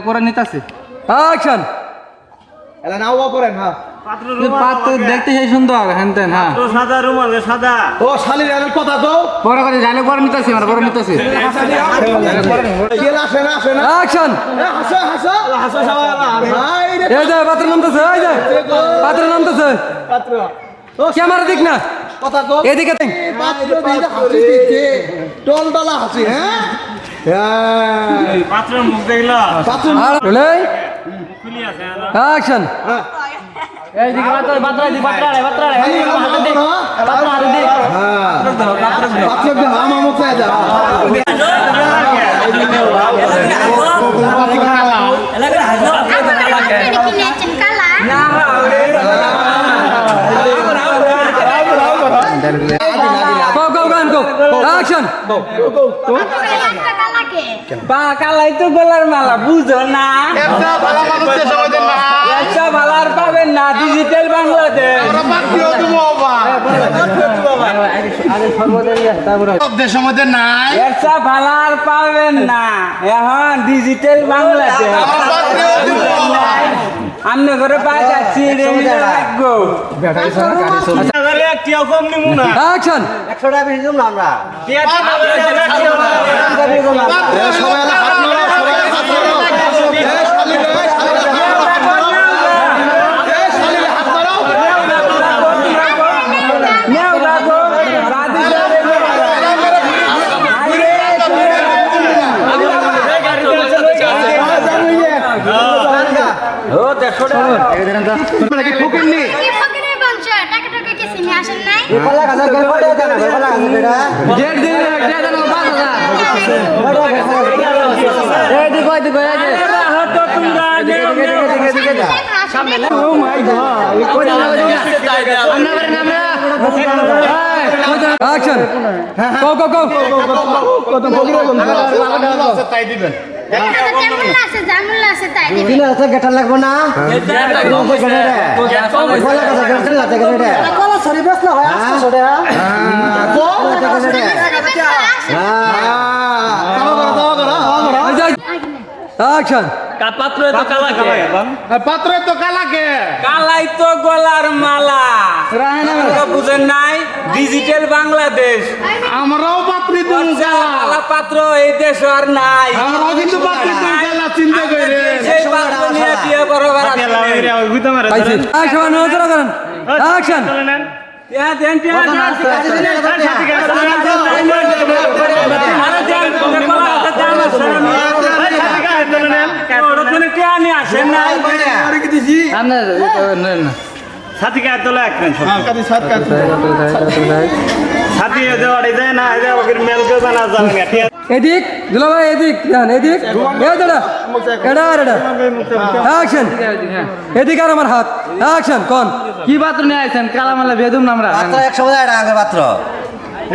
করে নিতাছে? অ্যাকশন। এলা নাও বা করেন হ্যাঁ। পাত্র দেখতে সেই সুন্দর হ্যান তেন হ্যাঁ। সাদা রুমাল সাদা। ও শালির এর কথা তো। বড় করে ডায়লগ করে নিতাছি আমরা করে নিতাছি। কেলা আসে না আসে না। অ্যাকশন। হাসো হাসো। হাসো সবাই এই যে পাত্র নামতেছে এই যে। পাত্র নামতেছে। পাত্র। ও ক্যামেরা দিক না। কথা এদিকে দেখ। পাত্র দিলে হাসি দিচ্ছে টোল হাসি হ্যাঁ হ্যাঁ? পাত্রের মুখ দেখলা পাত্র আর রোলে খুলি আছে অ্যাকশন হ্যাঁ এইদিকে পাত্র পাত্র এদিকে পাত্র আরে পাত্র আরে খালি হাতে দিক পাত্র হাতে দিক হ্যাঁ পাত্র দে আমা মুখ চাই দা কিনেছেন কালা গো গো গান গো অ্যাকশন কালাকে পা কালাই তো গলার মালা বুঝো না। ভালার পাবেন না ডিজিটাল বাংলাদেশ। একটা ভালার পাবেন না। এখন ডিজিটাল বাংলাদেশ। আমনে ঘরে পা যাচ্ছি রাখব একটিও কম নিমু না। অ্যাকশন হাত হাত নেও ও মানে কি ফুকিননি কি ফকিরে বলছো? টাকা নিয়ে আসেন নাই গেট দিন গেট দেন 5000 এই দিকে দিকে এই যে হতো তোমরা নেও নেও সামনে অ্যাকশন গো গো গো কত ফকিরে বলছো যেমন আছে যেমন আছে অ্যাকশন পাত্র তো কালাকে পাত্র তো কালাকে কালাই তো গলার মালা বুঝেন নাই ডিজিটাল বাংলাদেশ আমরাও কালা পাত্র এই দেশ আর নাই আমরাও কিন্তু পাত্রী দুন গালা চিন্তা সেই পাত্র নিয়ে বিয়ে করবার নজর করেন অ্যাকশন দেন টিয়া নাই সাথী গায়ে তোলা সাথী দেওয়াড়ি যায় না ওকে মেল করবে না জানেন ঠিক আছে? এদিক দুলা ভাই এদিক যান এদিক। এ এটা আর এটা অ্যাকশন। এদিক আর আমার হাত। অ্যাকশন কোন। কি পাত্র নিয়ে আইছেন? কালা মালা বেদুম নামরা পাত্র একশো বোঝা আগে পাত্র।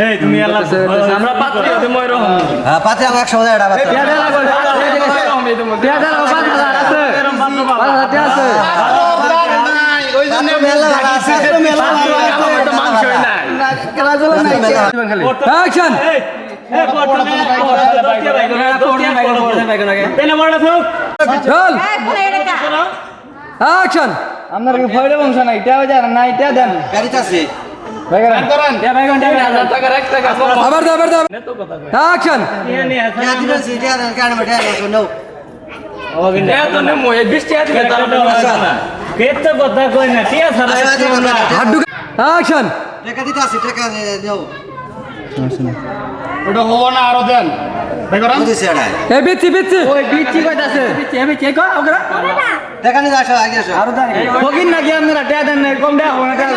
এই তুমি আল্লাহ আমরা পাত্রী হতে হ্যাঁ পাত্র আমার এটা অ্যাকশন অ্যাকশন আপনার কি ভয় বংশ নাই টিয়া বাজার না টিয়া দেন গাড়িতে আছে আবার আবার দে অ্যাকশন না ঠিক আছে হাড্ডু অ্যাকশন ওটা হব না আরও দেন। বেগরা এ বিচি বিচ্ছি ওই বিচি কইতাছে। বিচি আমি কে কো ওগরা দেখানি আসো আগে আসো। আরও দেন ফকিন না কি আপনারা টিয়া দেন না কম দেয়া হবে না টিয়া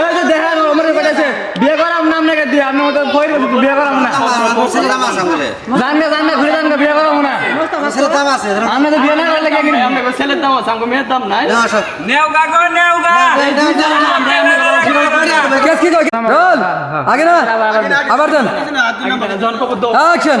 এই দেখা আমারে কইতাছে বিয়ে করাম না আপনাকে দিয়ে আপনি মতো কই বিয়ে করাম না। জান না জান না ঘুরে জান না। বিয়ে করাম না আমরা তো বিয়ে না করলে কি কিনবো? ছেলের দাম আছে আমাকে মেয়ের দাম নাই। নেও গা গো নেও গা। কি কই চল আগে না? আবার দেন। অ্যাকশন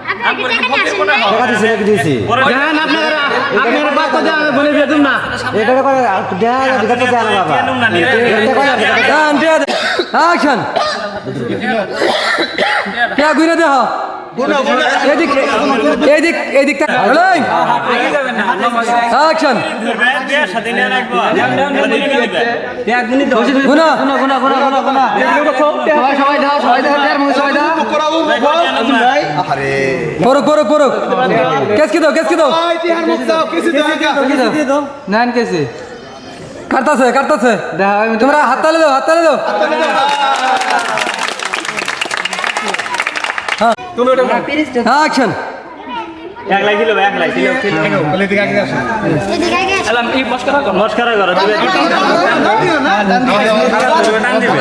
টাকা দিছি টাকা দিছি এদিক এদিক গুনা কাটতাছে কাটতাছে তোমরা হাততালে দাও হাততালে দাও তুমি ওটা অ্যাকশন এক লাইছিল এক লাইছিল বলে দিকে আগে আসো এদিকে আগে আসো আলাম এই মস্করা করো মস্করা করো দিবে দান দিবে দান দিবে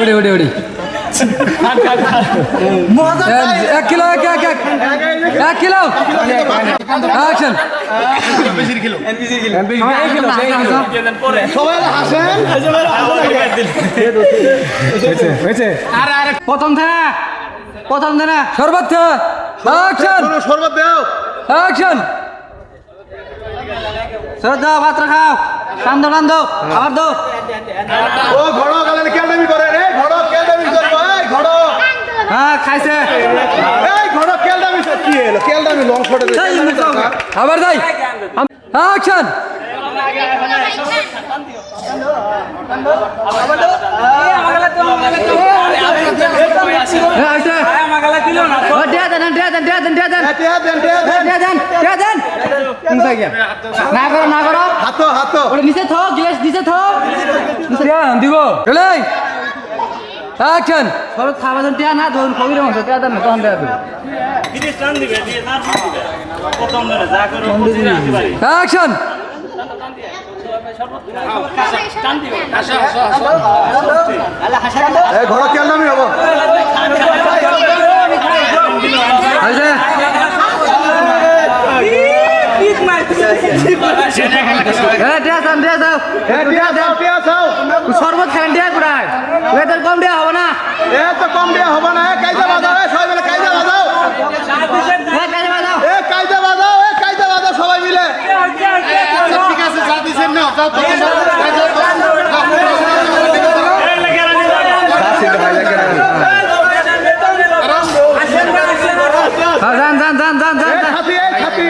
ওডি ওডি ওডি এক কিলো, এক এক কিলো। অ্যাকশন প্রথম থানা প্রথম থানা সর্বত্র অ্যাকশন অ্যাকশন খাও কান্দো কান্দো আবার দাও। ও ঘড় গেলেন কেলদামি করে হ্যাঁ খাইছে। এই ঘোড়া কেলডা মিছে কি হলো? কেলডা মি লং শটে আবার যাই। হ্যাঁ অ্যাকশন। না করো না করো। হাতো হাতো নিচে থো গিলাস নিচে থো দিব। অ্যাকশন সরত খাবাজন টিয়া না ধরুন কবিরের মতো টিয়া দেন তখন দেয়া দেবে। বিদেশ টান কেন শরবত খান দিয়া পুরা কম দিয়া এ তো কম দিয়া হবে না এ কাইজা বাজাও এ সবাই মিলে কাইজা বাজাও। হ্যাঁ এ কাইজা বাজাও এ কাইজা বাজাও সবাই মিলে। ঠিক আছে যা দিছেন না হ্যাঁ যান যান যান যান যান এই এই খাতি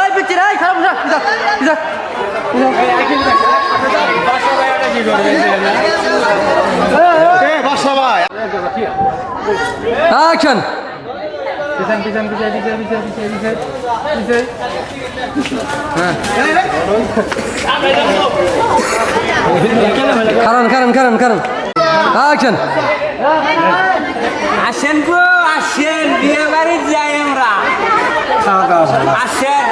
এই পিচ্ছি এই খারাপ যা যা যা। এ বাসা পিছন কারণ কারণ কারণ কারণ অ্যাকশন আসেন গো আসেন বিয়ে বাড়ি যাই আমরা আসেন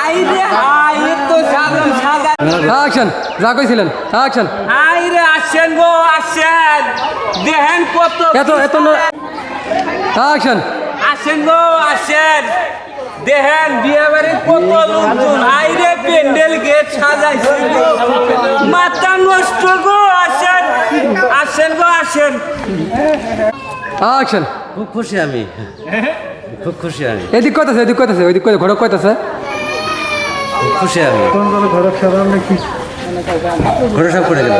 আই রে আই তো সাজান সাজান অ্যাকশন যা কইছিলেন অ্যাকশন আসেন গো আসেন। দেখেন কত এত এত অ্যাকশন আসেন। গো আসেন। দেখেন বিয়ে বাড়ির কত লোকজন। আই প্যান্ডেল গেট সাজাইছে গো। মাথা নষ্ট গো আসেন। আসেন গো আসেন। অ্যাকশন খুব খুশি আমি। খুব খুশি আমি। এদিক কইতাছে এদিক কইতাছে ওইদিক কই ঘড়ক কইতাছে খুব খুশি আমি। ঘরে সব করে গেল।